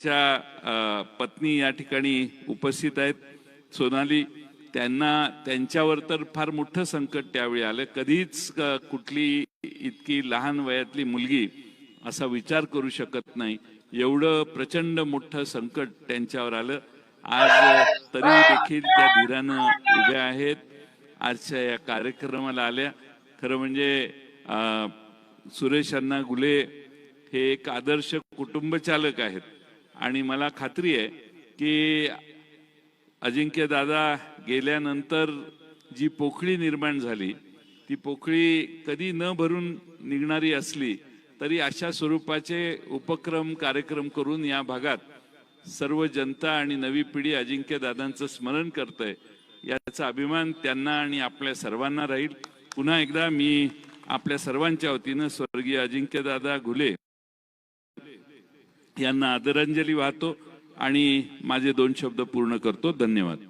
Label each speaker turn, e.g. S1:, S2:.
S1: च्या पत्नी या ठिकाणी उपस्थित आहेत. सोनाली त्यांना त्यांच्यावर तर फार मोठं संकट त्यावेळी आलं. कधीच कुठली इतकी लहान वयातली मुलगी असा विचार करू शकत नाही. एवढं प्रचंड मोठं संकट त्यांच्यावर आलं. आज तरी देखील त्या धीरानं उभ्या आहेत. आजच्या या कार्यक्रमाला आल्या. खरं म्हणजे सुरेश अण्णा गुले हे एक आदर्श कुटुंब चालक आहेत. आणि मला खात्री आहे की अजिंक्य दादा गेल्यानंतर जी पोकळी निर्माण झाली ती पोकळी कधी न भरून निघणारी असली तरी अशा स्वरूपाचे उपक्रम कार्यक्रम करून या भागात सर्व जनता आणि नवी पिढी अजिंक्य दादांचं स्मरण करतंय. याचा अभिमान त्यांना आणि आपल्या सर्वांना राहील. पुन्हा एकदा मी आपल्या सर्वांच्या वतीनं स्वर्गीय अजिंक्य दादा घुले यांना आदरांजली वाहतो आणि माझे दोन शब्द पूर्ण करतो. धन्यवाद.